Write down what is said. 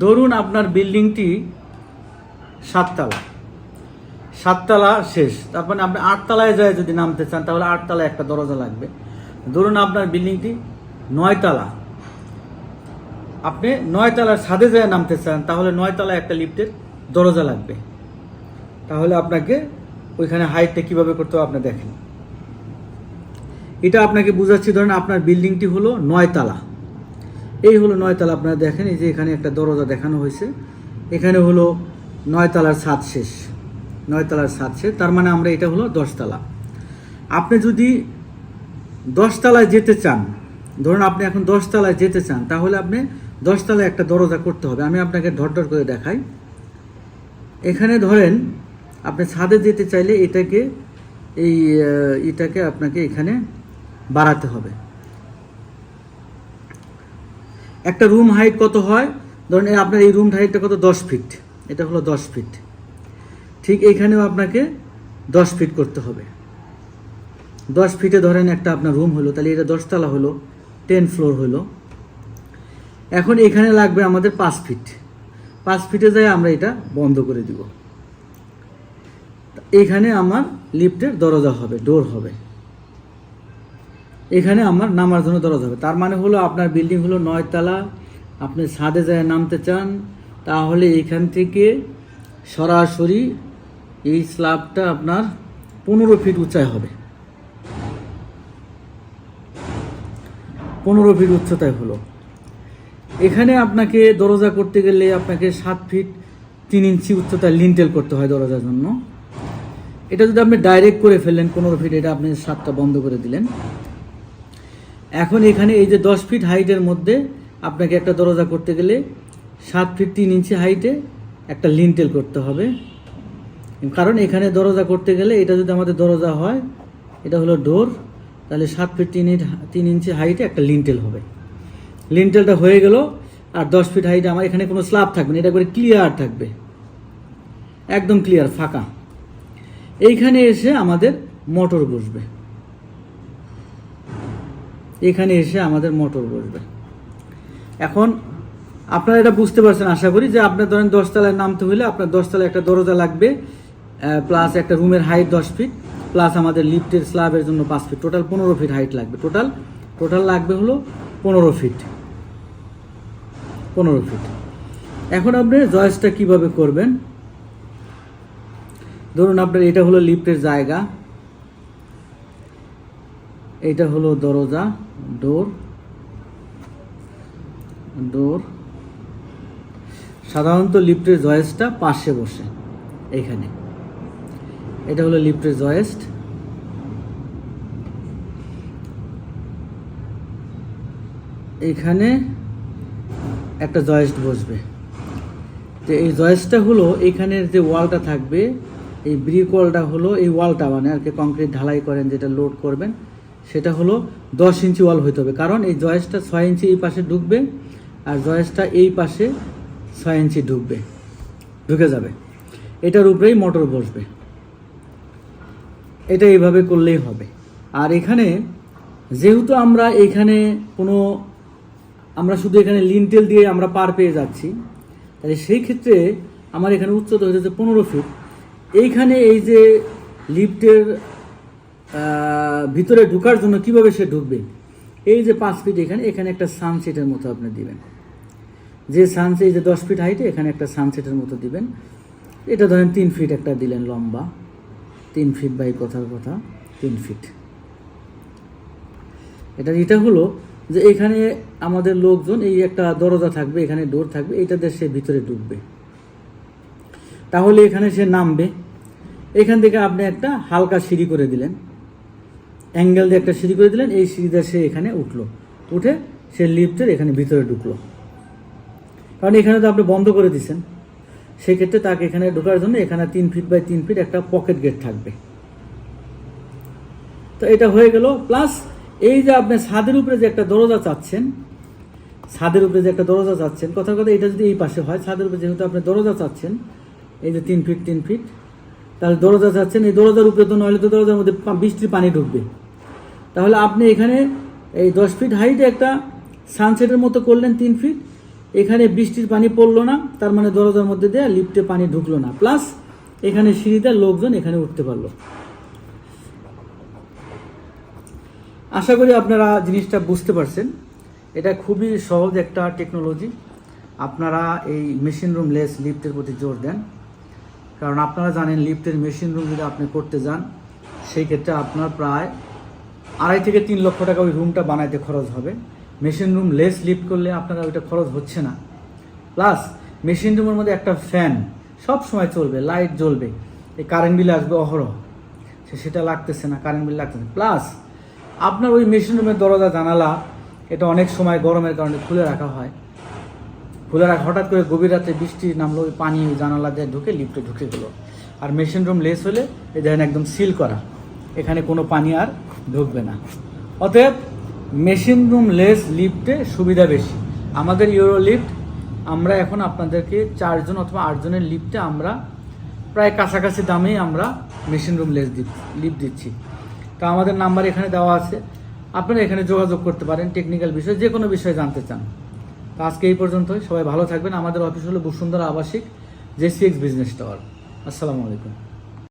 ধরুন আপনার বিল্ডিংটি সাততলা। সাততলা শেষ। তারপরে আপনি আটতলায় যায় যদি নামতে চান, তাহলে আটতলায় একটা দরজা লাগবে। ধরুন আপনার বিল্ডিংটি নয়তলা। আপনি নয়তলার ছাদে যায় নামতে চান, তাহলে নয়তলায় একটা লিফটের দরজা লাগবে। তাহলে আপনাকে ওইখানে হাইটটা কীভাবে করতে হবে আপনি দেখেন। এটা আপনাকে বুঝাচ্ছি, ধরেন আপনার বিল্ডিংটি হলো নয়তলা। এই হলো নয়তলা আপনারা দেখেন, এই যে এখানে একটা দরজা দেখানো হয়েছে। এখানে হলো নয়তলার ছাদ শেষ। নয়তলার ছাদ শেষ, তার মানে আমরা এটা হলো দশতলা আপনি যদি দশতলায় যেতে চান, ধরুন আপনি এখন দশতলায় যেতে চান, তাহলে আপনি দশতলায় একটা দরজা করতে হবে। আমি আপনাকে ঢট করে দেখাই। এখানে ধরেন, আপনি ছাদে যেতে চাইলে এটাকে, এই এটাকে আপনাকে এখানে বাড়াতে হবে। একটা রুম হাইট কত হয়? ধরেন আপনার এই রুম হাইটটা কত? দশ ফিট এটা হলো দশ ফিট ঠিক এইখানেও আপনাকে দশ ফিট করতে হবে। দশ ফিটে ধরেন একটা আপনার রুম হলো, তাহলে এটা দশতলা হলো টেন ফ্লোর হলো। এখন এখানে লাগবে আমাদের পাঁচ ফিট পাঁচ ফিটে যায় আমরা এটা বন্ধ করে দিব। এখানে আমার লিফটের দরজা হবে ডোর হবে। এখানে আমার নামার জন্য দরজা হবে। তার মানে হলো আপনার বিল্ডিং হলো নয়তলা আপনি ছাদে যায় নামতে চান, তাহলে এখান থেকে সরাসরি এই স্ল্যাবটা আপনার পনেরো ফিট উঁচায় হবে। পনেরো ফিট উচ্চতায় হলো। এখানে আপনাকে দরজা করতে গেলে আপনাকে সাত ফিট তিন ইঞ্চি উচ্চতায় লিন্টেল করতে হয় দরজার জন্য। এটা যদি আপনি ডাইরেক্ট করে ফেললেন পনেরো ফিট এটা আপনি সাতটা বন্ধ করে দিলেন। এখন এখানে এই যে দশ ফিট হাইটের মধ্যে আপনাকে একটা দরজা করতে গেলে সাত ফিট তিন ইঞ্চি হাইটে একটা লিন্টেল করতে হবে। কারণ এখানে দরজা করতে গেলে এটা যদি আমাদের দরজা হয়, এটা হলো ডোর তাহলে সাত ফিট তিন তিন ইঞ্চি হাইটে একটা লিন্টেল হবে। লিন্টেলটা হয়ে গেল, আর দশ ফিট হাইটে আমার এখানে কোনো স্ল্যাব থাকবে না, এটা করে ক্লিয়ার থাকবে। একদম ক্লিয়ার ফাঁকা। এইখানে এসে আমাদের মোটর বসবে। এখানে এসে আমাদের মোটর বসবে। এখন আপনারা এটা বুঝতে পারছেন, আশা করি, যে আপনার ধরেন দশতলায় নামতে হলে আপনার দশতলায় একটা দরজা লাগবে প্লাস একটা রুমের হাইট দশ ফিট প্লাস আমাদের লিফটের স্ল্যাবের জন্য পাঁচ ফিট টোটাল পনেরো ফিট হাইট লাগবে। টোটাল টোটাল লাগবে হলো পনেরো ফিট পনেরো ফিট এখন আপনি জয়েসটা কীভাবে করবেন? ধরুন আপনার এটা হলো লিফটের জায়গা। এটা হলো দরজা ডোর ডোর সাধারণত লিফটের জয়েসটা পাশে বসে, এখানে। এটা হলো লিফটের জয়েস্ট এখানে একটা জয়েস্ট বসবে। তো এই জয়েসটা হলো এখানের যে ওয়ালটা থাকবে, এই ব্রিক ওয়ালটা হলো এই ওয়ালটা মানে আর কি কংক্রিট ঢালাই করেন, যেটা লোড করবেন সেটা হলো দশ ইঞ্চি ওয়াল হইতে হবে। কারণ এই জয়েসটা ছয় ইঞ্চি এই পাশে ঢুকবে আর জয়েসটা এই পাশে ছয় ইঞ্চি ঢুকবে। ঢুকে যাবে। এটার উপরেই মোটর বসবে। এটা এইভাবে করলেই হবে। আর এখানে যেহেতু আমরা এখানে কোনো, আমরা শুধু এখানে লিনটেল দিয়ে আমরা পার পেয়ে যাচ্ছি, তাহলে সেই ক্ষেত্রে আমার এখানে উচ্চতা হচ্ছে পনেরো ফিট এইখানে এই যে লিফটের ভিতরে ঢোকার জন্য কীভাবে সে ঢুকবে? এই যে পাঁচ ফিট এখানে এখানে একটা সানসেটের মতো আপনি দিবেন। যে সানসেট যে দশ ফিট হাইটে এখানে একটা সানসেটের মতো দিবেন। এটা ধরেন তিন ফিট একটা দিলেন লম্বা। তিন ফিট বাই কথার কথা, তিন ফিট এটা এটা হলো যে এখানে আমাদের লোকজন, এই একটা দরজা থাকবে, এখানে ডোর থাকবে এইটাতে সে ভিতরে ঢুকবে। তাহলে এখানে সে নামবে। এখান থেকে আপনি একটা হালকা সিঁড়ি করে দিলেন। অ্যাঙ্গেল দিয়ে একটা সিঁড়ি করে দিলেন, এই সিঁড়িতে সে এখানে উঠল। উঠে সে লিফটের এখানে ভিতরে ঢুকলো। কারণ এখানে তো আপনি বন্ধ করে দিচ্ছেন সেক্ষেত্রে তাকে এখানে ঢোকার জন্য এখানে তিন ফিট বাই তিন ফিট একটা পকেট গেট থাকবে। তো এটা হয়ে গেল। প্লাস এই যে আপনি ছাদের উপরে যে একটা দরজা চাচ্ছেন, ছাদের উপরে যে একটা দরজা চাচ্ছেন, কথা কথা এটা যদি এই পাশে হয়, ছাদের উপরে যেহেতু আপনি দরজা চাচ্ছেন, এই যে তিন ফিট তিন ফিট তাহলে দরজা চাচ্ছেন এই দরজার উপরে তো নইলে তো দরজার মধ্যে বৃষ্টির পানি ঢুকবে। তাহলে আপনি এখানে এই দশ ফিট হাইটে একটা সানসেটের মতো করলেন তিন ফিট এখানে বৃষ্টির পানি পড়ল না, তার মানে দরজার মধ্যে দিয়ে লিফটে পানি ঢুকলো না। প্লাস এখানে সিঁড়িতে লোকজন এখানে উঠতে পারল। আশা করি আপনারা জিনিসটা বুঝতে পারছেন। এটা খুবই সহজ একটা টেকনোলজি আপনারা এই মেশিন রুম লেস লিফটের প্রতি জোর দেন। কারণ আপনারা জানেন লিফটের মেশিন রুম যদি আপনি করতে যান, সেই ক্ষেত্রে আপনার প্রায় আড়াই থেকে তিন লক্ষ টাকা ওই রুমটা বানাইতে খরচ হবে। মেশিন রুম লেস লিফট করলে আপনারা ওইটা খরচ হচ্ছে না। প্লাস মেশিন রুমের মধ্যে একটা ফ্যান সব সময় চলবে লাইট জ্বলবে। এই কারেন্ট বিল আসবে অহরহ। সে সেটা লাগতেছে না কারেন্ট বিল লাগতেছে। না প্লাস আপনার ওই মেশিন রুমের দরজা জানালা, এটা অনেক সময় গরমের কারণে খুলে রাখা হয়। খুলে রাখা হঠাৎ করে গভীর রাতে বৃষ্টি নামলো, ওই পানি জানালা দিয়ে ঢুকে লিফটে ঢুকে গেলো। আর মেশিন রুম লেস হলে এই দেখেন একদম সিল করা। এখানে কোনো পানি আর ঢুকবে না। অতএব মেশিন রুম লেস লিফটে সুবিধা বেশি। আমাদের ইউরো লিফট আমরা এখন আপনাদেরকে চারজন অথবা আটজনের লিফটে আমরা প্রায় কাছাকাছি দামেই আমরা মেশিন রুম লেস লিফট দিচ্ছি। তো আমাদের নাম্বার এখানে দেওয়া আছে। আপনারা এখানে যোগাযোগ করতে পারেন টেকনিক্যাল বিষয়ে যে কোনো বিষয়ে জানতে চান। তো আজকে এই পর্যন্তই। সবাই ভালো থাকবেন। আমাদের অফিস হলো বসুন্ধরা আবাসিক জেসিএক্স বিজনেস টাওয়ার আসসালামু আলাইকুম।